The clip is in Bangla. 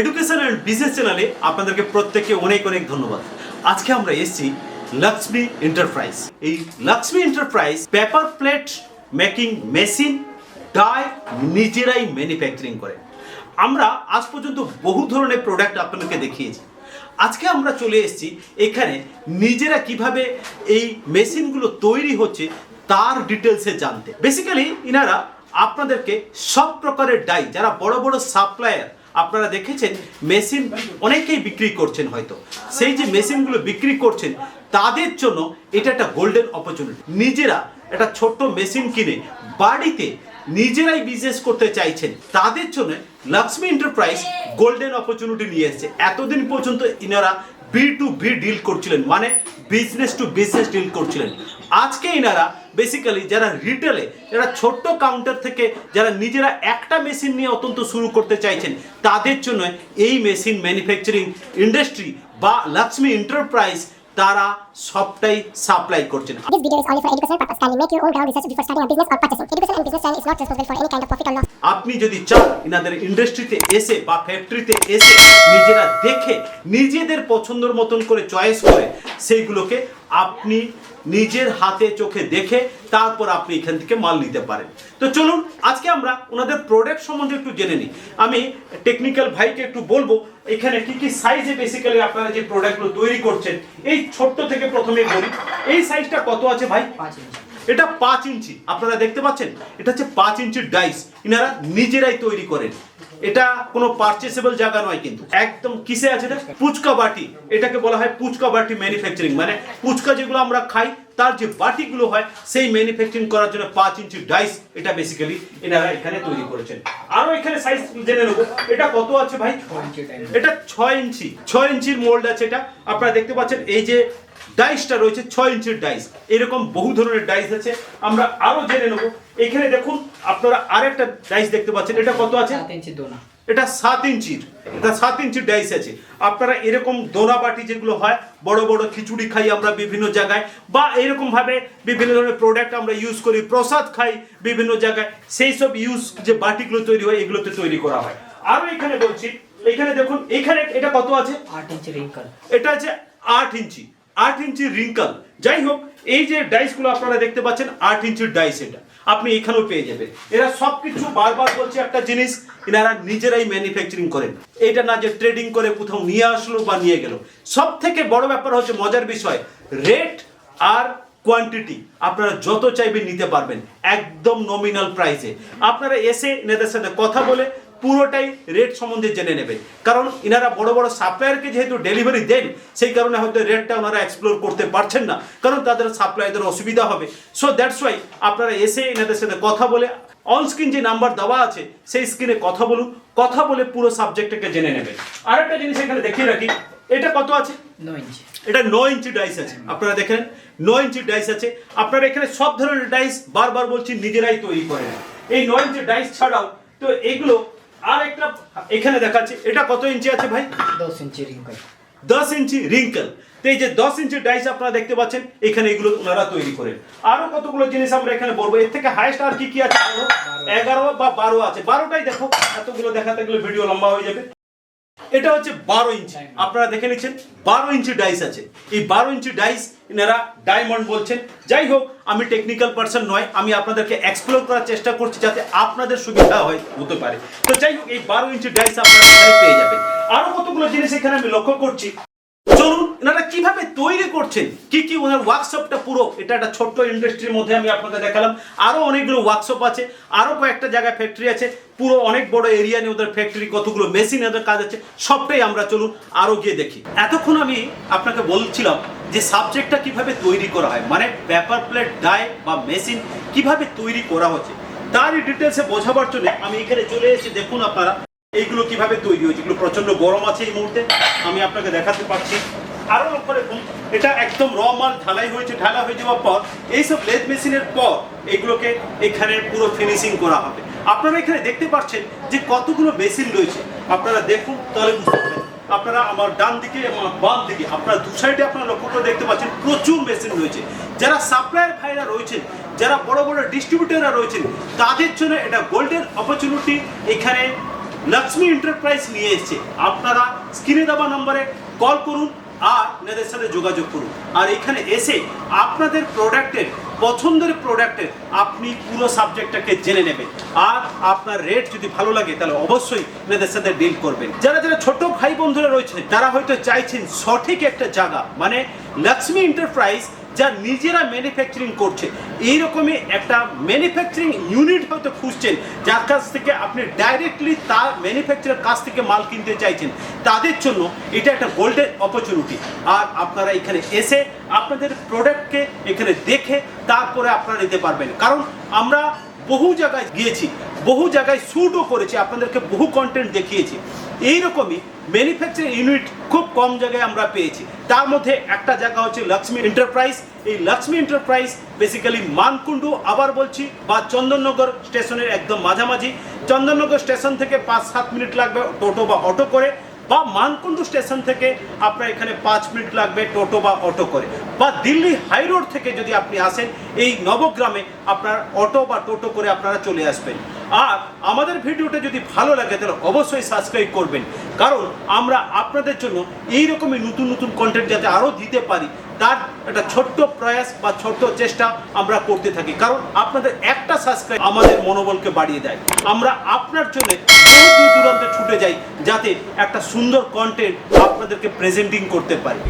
এডুকেশন অ্যান্ড বিজনেস চ্যানেলে আপনাদেরকে প্রত্যেককে অনেক অনেক ধন্যবাদ। আজকে আমরা এসেছি লক্ষ্মী এন্টারপ্রাইজ এই Lakshmi enterprise paper plate making machine die নিজেরাই ম্যানুফ্যাকচারিং করে। আমরা আজ পর্যন্ত বহু ধরনের প্রোডাক্ট আপনাদেরকে দেখিয়েছি। আজকে আমরা চলে এসেছি এখানে নিজেরা কীভাবে এই মেশিনগুলো তৈরি হচ্ছে তার ডিটেলসে জানতে। বেসিক্যালি ইনারা আপনাদেরকে সব প্রকারের ডাই যারা বড় বড় সাপ্লায়ার আপনারা দেখেছেন, মেশিন অনেকেই বিক্রি করছেন হয়তো। সেই যে মেশিনগুলো বিক্রি করছেন, তাদের জন্য এটা একটা গোল্ডেন অপরচুনিটি নিজেরা একটা ছোট্ট মেশিন কিনে বাড়িতে নিজেরাই বিজনেস করতে চাইছেন, তাদের জন্য লক্ষ্মী এন্টারপ্রাইজ গোল্ডেন অপরচুনিটি নিয়ে এসছে। এতদিন পর্যন্ত ইনারা বি টু বি ডিল করছিলেন মানে বিজনেস টু বিজনেস ডিল করছিলেন। আজকে এনারা বেসিক্যালি যারা রিটেলে যারা ছোট্ট কাউন্টার থেকে যারা নিজেরা একটা মেশিন নিয়ে অত্যন্ত শুরু করতে চাইছেন, তাদের জন্য এই মেশিন ম্যানুফ্যাকচারিং ইন্ডাস্ট্রি বা লক্ষ্মী এন্টারপ্রাইজ তারা সবটাই সাপ্লাই করছেন। আপনি যদি চান এনাদের ইন্ডাস্ট্রিতে এসে বা ফ্যাক্টরিতে এসে নিজেরা দেখে নিজেদের পছন্দর মতন করে চয়েস করে সেইগুলোকে আপনি নিজের হাতে চোখে দেখে তারপর আপনি এখান থেকে মাল নিতে পারেন। তো চলুন আজকে আমরা ওনাদের প্রোডাক্ট সম্বন্ধে একটু জেনে নিই। আমি টেকনিক্যাল ভাইকে একটু বলব এখানে কি কি সাইজে বেসিক্যালি আপনারা যে প্রোডাক্টগুলো তৈরি করছেন এই ছোট্ট থেকে প্রথমে বলি। এই সাইজটা কত আছে ভাই? পাঁচ ইঞ্চি। এটা পাঁচ ইঞ্চি। আপনারা দেখতে পাচ্ছেন? এটা হচ্ছে পাঁচ ইঞ্চির ডাইস ইনারা নিজেরাই তৈরি করেন। এটা কোনো পারচেসেবল জায়গা নয় কিন্তু। একদম কিসে আছে এটা? পুচকা বাটি। এটাকে বলা হয় পুচকা বাটি ম্যানুফ্যাকচারিং মানে পুচকা যেগুলো আমরা খাই তার যে বাটিগুলো হয় সেই ম্যানুফ্যাকচারিং করার জন্য পাঁচ ইঞ্চি ডাইস এটা বেসিক্যালি এনারা এখানে তৈরি করেছেন। আরও এখানে সাইজ জেনে নেব। এটা কত আছে ভাই? এটা ছয় ইঞ্চি ছয় ইঞ্চির মোল্ড আছে এটা। আপনারা দেখতে পাচ্ছেন এই যে ডাইসটা রয়েছে ছয় ইঞ্চির ডাইস এরকম বহু ধরনের ডাইস আছে। আমরা আরও জেনে নেব। এখানে দেখুন আপনারা আরেকটা ডাইস দেখতে পাচ্ছেন। এটা কত আছে? সাত ইঞ্চি দোনা। এটা সাত ইঞ্চির এটা সাত ইঞ্চির ডাইস আছে। আপনারা এরকম দোনা বাটি যেগুলো হয় বড় বড় খিচুড়ি খাই আমরা বিভিন্ন জায়গায় বা এরকম ভাবে বিভিন্ন ধরনের প্রোডাক্ট আমরা ইউজ করি প্রসাদ খাই বিভিন্ন জায়গায় সেই সব ইউজ যে বাটিগুলো তৈরি হয় এগুলোতে তৈরি করা হয়। আরও এখানে বলছি এখানে দেখুন এখানে এটা কত আছে? আট ইঞ্চি রিঙ্কল এটা আছে আট ইঞ্চি আট ইঞ্চি রিঙ্কল যাই হোক এই যে ডাইসগুলো আপনারা দেখতে পাচ্ছেন আট ইঞ্চির ডাইস এটা। আপনি এখানেও পেয়ে যাবেন। এরা সব কিছু বারবার বলছে একটা জিনিস, এনারা নিজেরাই ম্যানুফ্যাকচারিং করেন। এটা না যে ট্রেডিং করে কোথাও নিয়ে আসলো বা নিয়ে গেল। সব থেকে বড় ব্যাপার হচ্ছে মজার বিষয় রেট আর কোয়ান্টিটি আপনারা যত চাইবেন নিতে পারবেন, একদম নমিনাল প্রাইসে আপনারা এসে নেদের সাথে কথা বলে পুরোটাই রেট সম্বন্ধে জেনে নেবেন কারণ ইনারা বড় বড় সাপ্লায়ারকে যেহেতু ডেলিভারি দেন সেই কারণে হয়তো রেটটা ওনারা এক্সপ্লোর করতে পারছেন না। কারণ তাদের সাপ্লাইদের অসুবিধা হবে। সো দ্যাটস ওয়াই আপনারা এসে এনাদের সাথে কথা বলে অন স্ক্রিন যে নাম্বার দেওয়া আছে সেই স্ক্রিনে কথা বলুন। কথা বলে পুরো সাবজেক্টটাকে জেনে নেবেন। আরেকটা জিনিস এখানে দেখিয়ে রাখি। এটা কত আছে? এটা নয় ইঞ্চি ডাইস আছে। আপনারা দেখেন নয় ইঞ্চি ডাইস আছে। আপনারা এখানে সব ধরনের ডাইস বারবার বলছি নিজেরাই তৈরি করেন। এই নয় ইঞ্চি ডাইস ছাড়াও তো এইগুলো আর একটা এখানে দেখাচ্ছে এটা কত ইঞ্চি আছে ভাই? দশ ইঞ্চি রিঙ্কল। দশ ইঞ্চি রিঙ্কেল। তো এই যে দশ ইঞ্চি ডাইস আপনারা দেখতে পাচ্ছেন এখানে এগুলো ওনারা তৈরি করেন আরও কতগুলো জিনিস আমরা এখানে বলব এর থেকে হাইস্ট আর কি কি আছে এগারো বা বারো আছে। বারোটাই দেখো এতগুলো দেখাতে গেলে ভিডিও লম্বা হয়ে যাবে। এটা হচ্ছে বারো ইঞ্চি। আপনারা দেখে নিচ্ছেন বারো ইঞ্চি ডাইস আছে। এই বারো ইঞ্চি ডাইস এনারা ডায়মন্ড বলছেন। যাই হোক আমি টেকনিক্যাল পার্সন নয় আমি আপনাদেরকে এক্সপ্লোর করার চেষ্টা করছি যাতে আপনাদের সুবিধা হয় হতে পারে। তো যাই হোক এই বারো ইঞ্চি ডাইস আপনারা পেয়ে যাবেন। আরও কতগুলো জিনিস এখানে আমি লক্ষ্য করছি। কীভাবে তৈরি করছেন? কি কি ওনার ওয়ার্কশপটা পুরো? এটা একটা ছোট্ট ইন্ডাস্ট্রির মধ্যে আমি আপনাকে দেখালাম। আরও অনেকগুলো ওয়ার্কশপ আছে, আরও কয়েকটা জায়গায় ফ্যাক্টরি আছে। পুরো অনেক বড় এরিয়া নিয়ে ওদের ফ্যাক্টরি কতগুলো মেশিন ওদের কাজ আছে। সবটাই আমরা চলুন আরও গিয়ে দেখি। এতক্ষণ আমি আপনাকে বলছিলাম যে সাবজেক্টটা কীভাবে তৈরি করা হয় মানে পেপার প্লেট ডাই বা মেশিন কীভাবে তৈরি করা হচ্ছে। তারই ডিটেলসে বোঝাবার জন্য আমি এখানে চলে এসেছি। দেখুন আপনারা, এইগুলো কীভাবে তৈরি হয়েছে। এগুলো প্রচণ্ড গরম আছে এই মুহূর্তে। আমি আপনাকে দেখাতে পারছি। আরও লক্ষ্য রাখুন, এটা একদম র মাল, ঢালাই হয়েছে, ঢালা হয়ে যাওয়ার পর এইসব লেদ মেশিনের পর এগুলোকে এখানে পুরো ফিনিশিং করা হবে। আপনারা এখানে দেখতে পাচ্ছেন যে কতগুলো মেশিন রয়েছে। আপনারা দেখুন, তাহলে বুঝতে পারবেন। আপনারা আমার ডান দিকে এবং বাম দিকে, আপনারা দু সাইডে আপনারা লক্ষ্য করে দেখতে পাচ্ছেন, প্রচুর মেশিন রয়েছে। যারা সাপ্লায়ার ভাইরা রয়েছেন, যারা বড় বড় ডিস্ট্রিবিউটাররা রয়েছেন, তাদের জন্য এটা গোল্ডেন অপরচুনিটি এখানে লক্ষ্মী এন্টারপ্রাইজ নিয়ে এসেছে। আপনারা স্ক্রিনে দেওয়া নম্বরে কল করুন আর এনাদের সাথে যোগাযোগ করুন। আর এখানে এসে আপনাদের প্রোডাক্টের, পছন্দের প্রোডাক্টের আপনি পুরো সাবজেক্টটাকে জেনে নেবেন। আর আপনার রেট যদি ভালো লাগে, তাহলে অবশ্যই এনাদের সাথে ডিল করবেন। যারা যারা ছোট ভাই বন্ধুরা রয়েছে তারা হয়তো চাইছেন সঠিক একটা জায়গা মানে লক্ষ্মী এন্টারপ্রাইজ যা নিজেরা ম্যানুফ্যাকচারিং করছে। এইরকমই একটা ম্যানুফ্যাকচারিং ইউনিট হয়তো খুঁজছেন, যার কাছ থেকে আপনি ডাইরেক্টলি তার ম্যানুফ্যাকচারের কাছ থেকে মাল কিনতে চাইছেন। তাদের জন্য এটা একটা গোল্ডেন অপরচুনিটি আর আপনারা এখানে এসে আপনাদের প্রোডাক্টকে এখানে দেখে তারপরে আপনারা নিতে পারবেন। কারণ আমরা বহু জায়গায় গিয়েছি, বহু জায়গায় শ্যুটও করেছি, আপনাদেরকে বহু কন্টেন্ট দেখিয়েছি। এইরকমই ম্যানুফ্যাকচারিং ইউনিট খুব কম জায়গায় আমরা পেয়েছি। তার মধ্যে একটা জায়গা হচ্ছে লক্ষ্মী এন্টারপ্রাইজ এই লক্ষ্মী এন্টারপ্রাইজ বেসিক্যালি মানকুণ্ডু, আবার বলছি, বা চন্দননগর স্টেশনের একদম মাঝামাঝি। চন্দননগর স্টেশন থেকে পাঁচ সাত মিনিট লাগবে টোটো বা অটো করে। বা মানকুণ্ডু স্টেশন থেকে আপনার এখানে পাঁচ মিনিট লাগবে টোটো বা অটো করে। বা দিল্লি হাই রোড থেকে যদি আপনি আসেন, এই নবগ্রামে আপনার অটো বা টোটো করে আপনারা চলে আসবেন। আর আমাদের ভিডিওটা যদি ভালো লাগে, তাহলে অবশ্যই সাবস্ক্রাইব করবেন। কারণ আমরা আপনাদের জন্য এই রকমই নতুন নতুন কন্টেন্ট যাতে আরও দিতে পারি, তার একটা ছোট্ট প্রয়াস বা ছোট্ট চেষ্টা আমরা করতে থাকি। কারণ আপনাদের একটা সাবস্ক্রাইব আমাদের মনোবলকে বাড়িয়ে দেয়। আমরা আপনার জন্য দূর দূরান্তে ছুটে যাই যাতে একটা সুন্দর কন্টেন্ট আপনাদেরকে প্রেজেন্টিং করতে পারি।